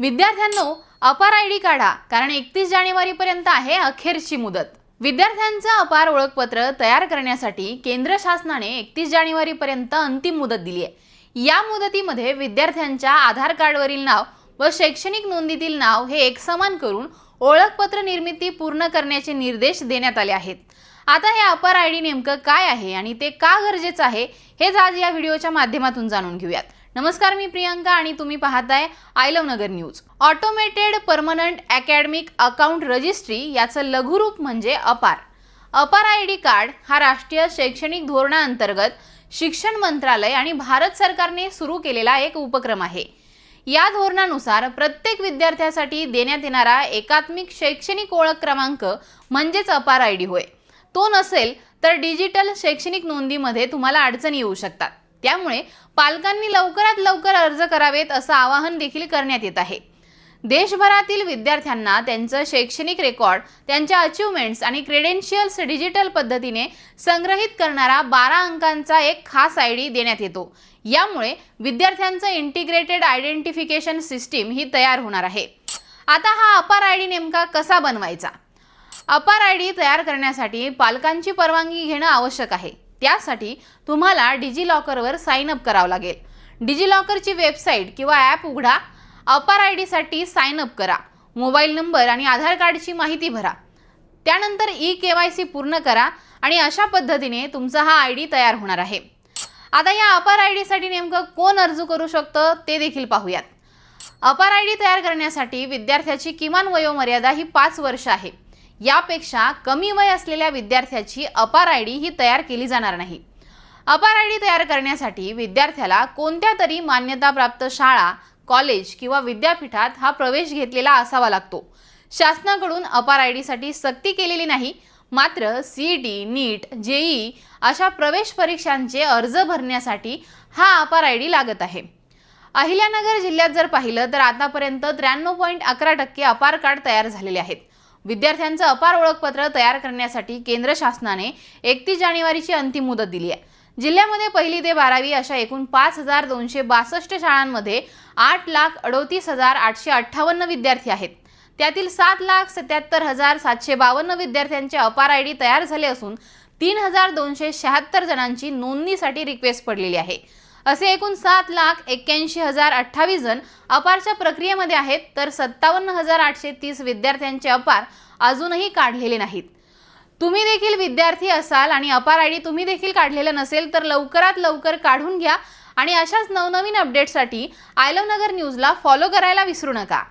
विद्यार्थ्यांनो अपार I D काढा कारण एकतीस जानेवारीपर्यंत आहे अखेरची मुदत. विद्यार्थ्यांचं अपार ओळखपत्र तयार करण्यासाठी केंद्र शासनाने एकतीस जानेवारीपर्यंत अंतिम मुदत दिली आहे या मुदतीमध्ये विद्यार्थ्यांच्या आधार कार्डवरील नाव व शैक्षणिक नोंदीतील नाव हे एकसमान करून ओळखपत्र निर्मिती पूर्ण करण्याचे निर्देश देण्यात आले आहेत. आता हे अपार आय डी नेमकं काय आहे आणि ते का गरजेचं आहे हेच आज या व्हिडिओच्या माध्यमातून जाणून घेऊयात. नमस्कार मी प्रियंका आणि तुम्ही पाहताय I love Nagar news automated permanent academic account registry याचं लघुरूप म्हणजे अपार. अपार आय डी कार्ड हा राष्ट्रीय शैक्षणिक धोरणाअंतर्गत शिक्षण मंत्रालय आणि भारत सरकारने सुरू केलेला एक उपक्रम आहे. या धोरणानुसार प्रत्येक विद्यार्थ्यासाठी देण्यात येणारा एकात्मिक शैक्षणिक ओळख क्रमांक म्हणजेच अपार आय डी होय. तो नसेल तर डिजिटल शैक्षणिक नोंदीमध्ये तुम्हाला अडचणी येऊ शकतात. त्यामुळे पालकांनी लवकरात लवकर अर्ज करावेत असं आवाहन देखील करण्यात येत आहे. देशभरातील विद्यार्थ्यांना त्यांचं शैक्षणिक रेकॉर्ड त्यांच्या अचिव्हमेंट्स आणि क्रेडेन्शियल्स डिजिटल पद्धतीने संग्रहित करणारा बारा अंकांचा एक खास आय डी देण्यात येतो. यामुळे विद्यार्थ्यांचं इंटिग्रेटेड आयडेंटिफिकेशन सिस्टीम ही तयार होणार आहे. आता हा अपार आय डी नेमका कसा बनवायचा? अपार आय डी तयार करण्यासाठी पालकांची परवानगी घेणं आवश्यक आहे. त्यासाठी तुम्हाला डिजिलॉकरवर साइन अप करावं लागेल. डिजिलॉकरची वेबसाईट किंवा ॲप उघडा. अपार आय डीसाठी साइन अप करा. मोबाईल नंबर आणि आधार कार्डची माहिती भरा. त्यानंतर ई के वाय सी पूर्ण करा आणि अशा पद्धतीने तुमचा हा आय डी तयार होणार आहे. आता या अपार आय डीसाठी नेमकं कोण अर्ज करू शकतं ते देखील पाहूयात. अपार आय डी तयार करण्यासाठी विद्यार्थ्याची किमान वयोमर्यादा ही पाच वर्ष आहे. यापेक्षा कमी वय असलेल्या विद्यार्थ्याची अपार आय डी ही तयार केली जाणार नाही. अपार आय डी तयार करण्यासाठी विद्यार्थ्याला कोणत्या तरी मान्यताप्राप्त शाळा कॉलेज किंवा विद्यापीठात हा प्रवेश घेतलेला असावा लागतो. शासनाकडून अपार आय डीसाठी सक्ती केलेली नाही मात्र सी टी नीट जेई अशा प्रवेश परीक्षांचे अर्ज भरण्यासाठी हा अपार आय डी लागत आहे. अहिल्यानगर जिल्ह्यात जर पाहिलं तर आतापर्यंत त्र्याण्णव पॉईंट अकरा टक्के अपार कार्ड तयार झालेले आहेत. विद्यार्थ्यांचं अपार ओळखपत्र तयार करण्यासाठी केंद्र शासनाने एकतीस जानेवारीची अंतिम मुदत दिली आहे. जिल्ह्यामध्ये पहिली ते बारावी अशा एकूण पाच हजार दोनशे बासष्ट शाळांमध्ये आठ लाख अडोतीस हजार आठशे अठ्ठावन्न विद्यार्थी आहेत. त्यातील सात लाख सत्याहत्तर हजार सातशे बावन्न विद्यार्थ्यांचे अपार आय डी तयार झाले असून तीन हजार दोनशे शहात्तर जणांची नोंदणीसाठी रिक्वेस्ट पडलेली आहे. असे एकूण सात लाख एक्क्याऐंशी हजार अठ्ठावीस जण अपारच्या प्रक्रियेमध्ये आहेत तर सत्तावन्न हजार आठशे तीस विद्यार्थ्यांचे अपार अजूनही काढलेले नाहीत. तुम्ही देखील विद्यार्थी असाल आणि अपार आय डी तुम्ही देखील काढलेलं नसेल तर लवकरात लवकर काढून घ्या आणि अशाच नवनवीन अपडेटसाठी आय लव नगर न्यूजला फॉलो करायला विसरू नका.